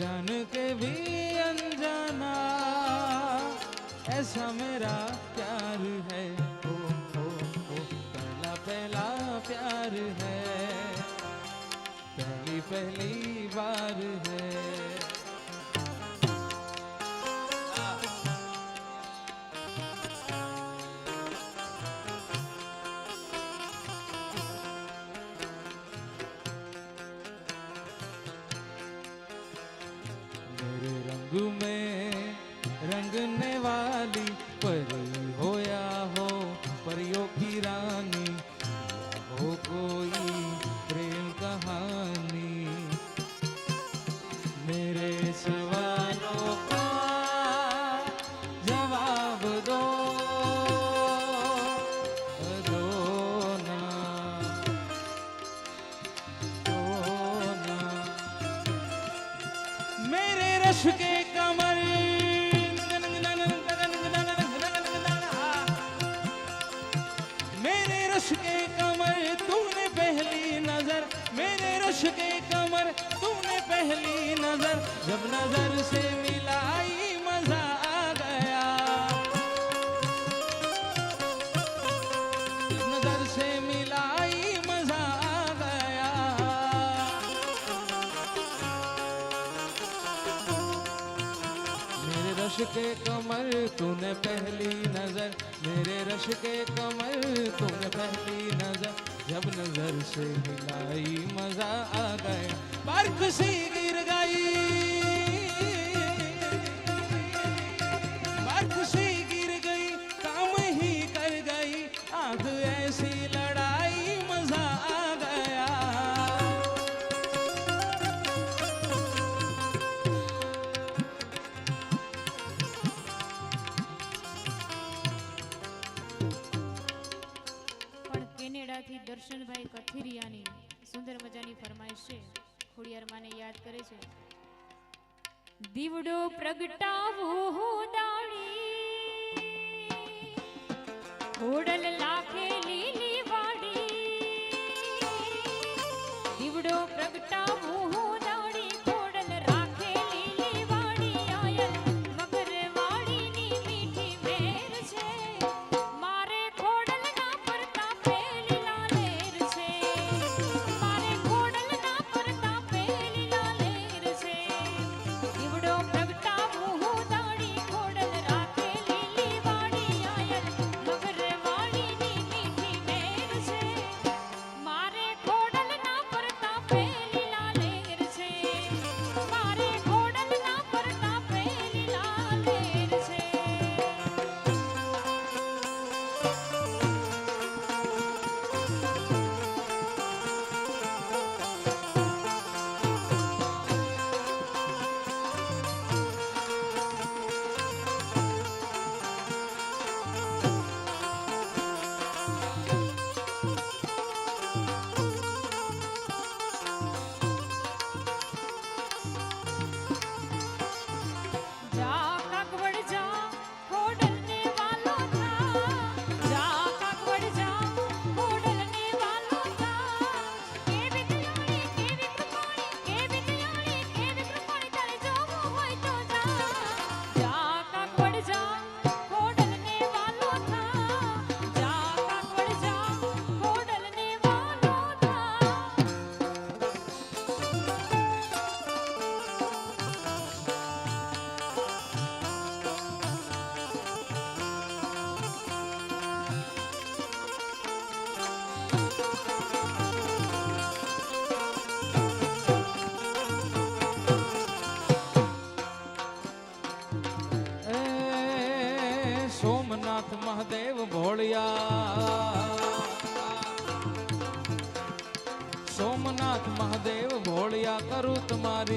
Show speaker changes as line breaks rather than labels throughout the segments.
जान के भी अनजाना। ऐसा मेरा प्यार है। ओ, ओ, ओ, पहला पहला प्यार है। पहली पहली बार है। रंग में रंगने वाली परी हो या हो, परियों की रानी, हो कोई प्रेम कहानी। मेरे सवालों का जवाब दो दो रश के कमर, तूने पहली नज़र, जब नज़र से मिलाई, मज़ा आ गया। नज़र से मिलाई रश के कमर तूने पहली नज़र, मेरे रश के कमर तूने पहली नज़र, जब नज़र से मिलाई मज़ा आ गया। बर्फ़ सी गिर गई।
દીવડો પ્રગટાવો હો દાણી ખોડલ લાખે લીલી વાડી દીવડો પ્રગટાવો હો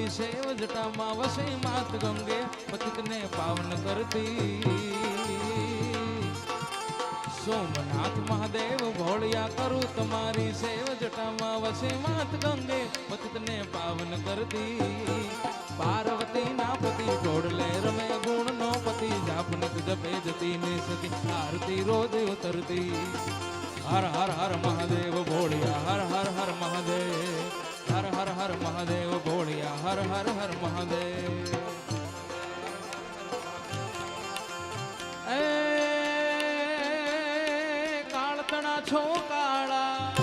સેવ જટામાં વસે માત ગંગે પતિતને પાવન કરતી. સોમનાથ મહાદેવ, ભોળિયા કરું તમારી સેવ જટામાં વસે માત ગંગે પતિતને પાવન કરતી. પાર્વતી ના પતિ ઢોળલે રમે ગુણ નો પતિ જાપનિક જપે જતી ને સતી આરતી રોજ ઉતરતી. હર હર હર મહાદેવ, ભોળિયા, હર હર હર મહાદેવ. હર હર હર મહાદેવ ભોળિયા હર હર હર મહાદેવ એ કાળતણા છો કાળા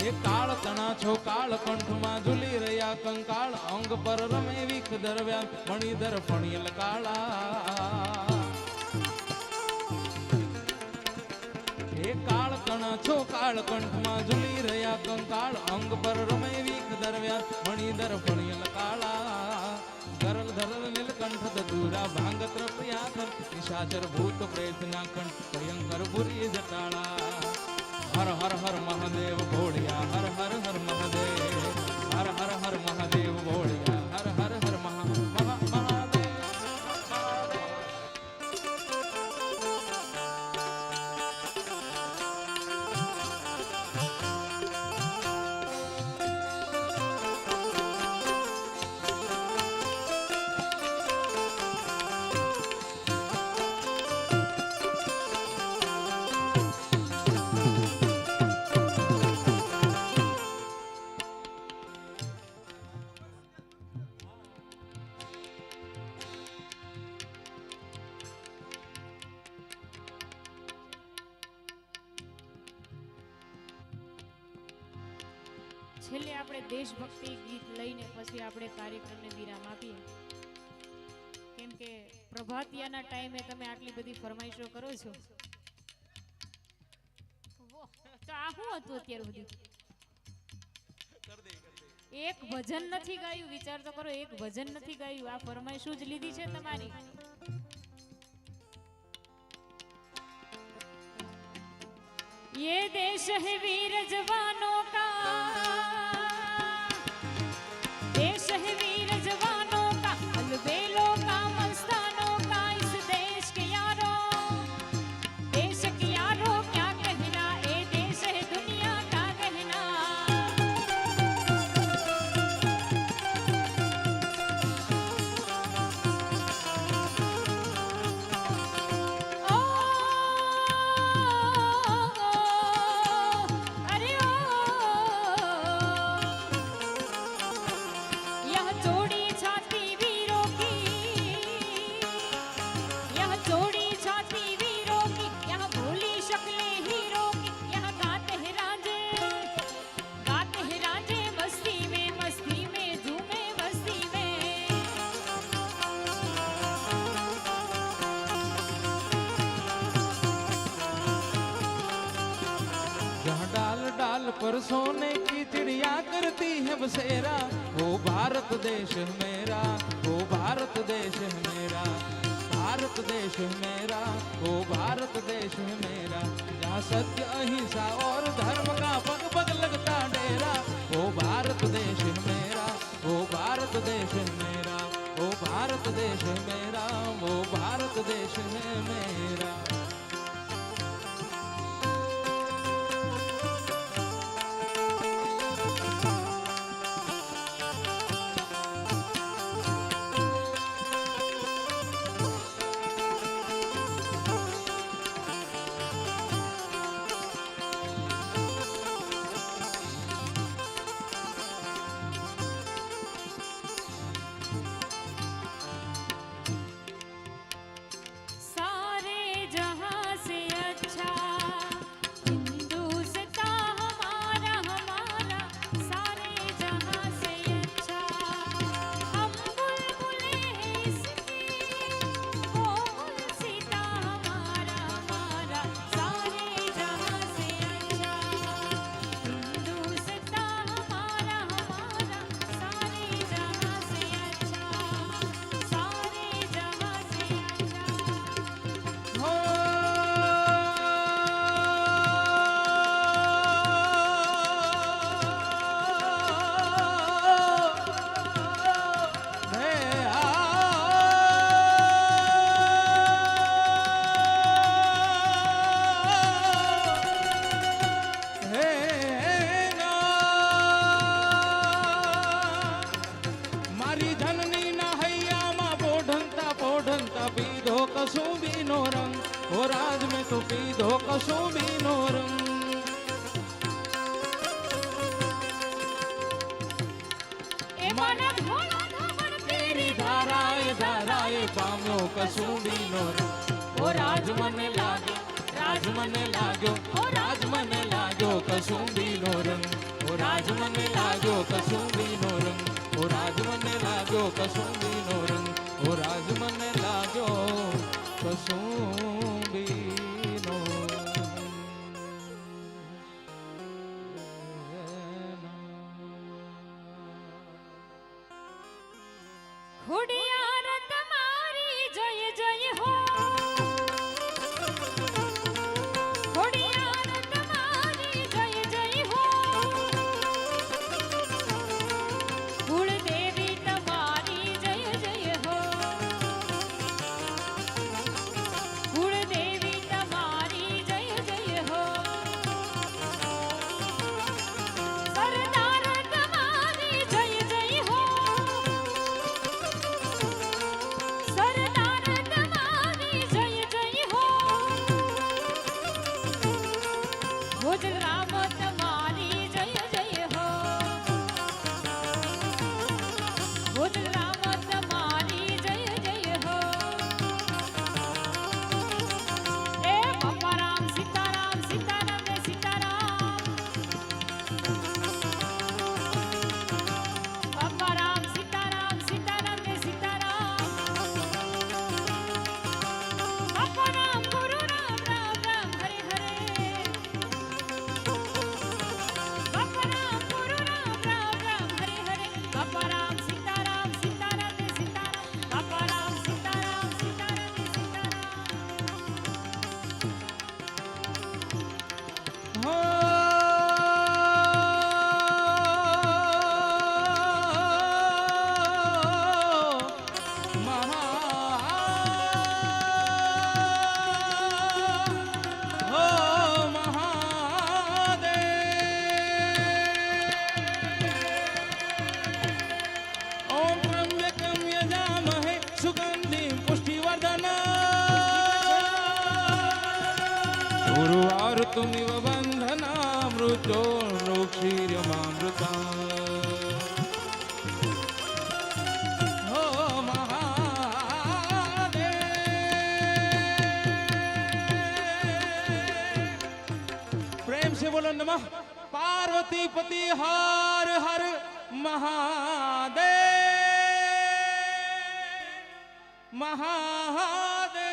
એ કાળ તણા છો કાળ કંઠમાં ઝૂલી રહ્યા કંકાળ અંગ પર રમે વિખ ધરવ્યા મણિધર ફણિયલ કાળા કણા છો કાળ કંઠમાં ઝૂલી રહ્યા કંકાળ. અંગ પર રમે વિખ ધરવ્યા મણિધર ફણિયલ કાળા. ધરલ ધરલ નીલકંઠ દતુરા ભાંગત્ર પ્રિયાકર, નિશાચર ભૂત પ્રેતના કંઠ ભયંકર ભૂરી જટાળા. હર હર હર મહાદેવ ભોળિયા હર હર હર મહાદેવ.
કાર્યક્રમને વિરામ આપીએ કેમ કે પ્રભાતિયાના ટાઈમે તમે આટલી બધી ફરમાઈશો કરો છો વાહ, તો આ શું હતું અત્યાર સુધી એક ભજન નથી ગાયું વિચાર તો કરો એક ભજન નથી ગાયું આ ફરમાઈશો જ લીધી છે તમારી ये देश है वीर जवानों का
पर सोने की चिड़िया करती है बसेरा वो भारत देश मेरा वो भारत देश मेरा, भारत देश मेरा वो भारत देश मेरा जहाँ सत्य अहिंसा और धर्म का पग पग लगता डेरा वो પીધો કસુંબીનો રંગ ઓ રાજ મેં તો પીધો કસુંબીનો રંગ
એ મને ધોળો ધોવણ
તેરી ધારાએ ધારાએ પામ્યો કસુંબીનો રંગ ઓ રાજ મને લાગ્યો રાજ મને લાગ્યો ઓ રાજ મને લાગ્યો કસુંબીનો રંગ ઓ રાજ મને લાગ્યો કસુંબીનો રંગ ઓ રાજ મને લાગ્યો કસુંબીનો રંગ से बोलो नमः। पार्वती पति हर हर महादेव। महादेव।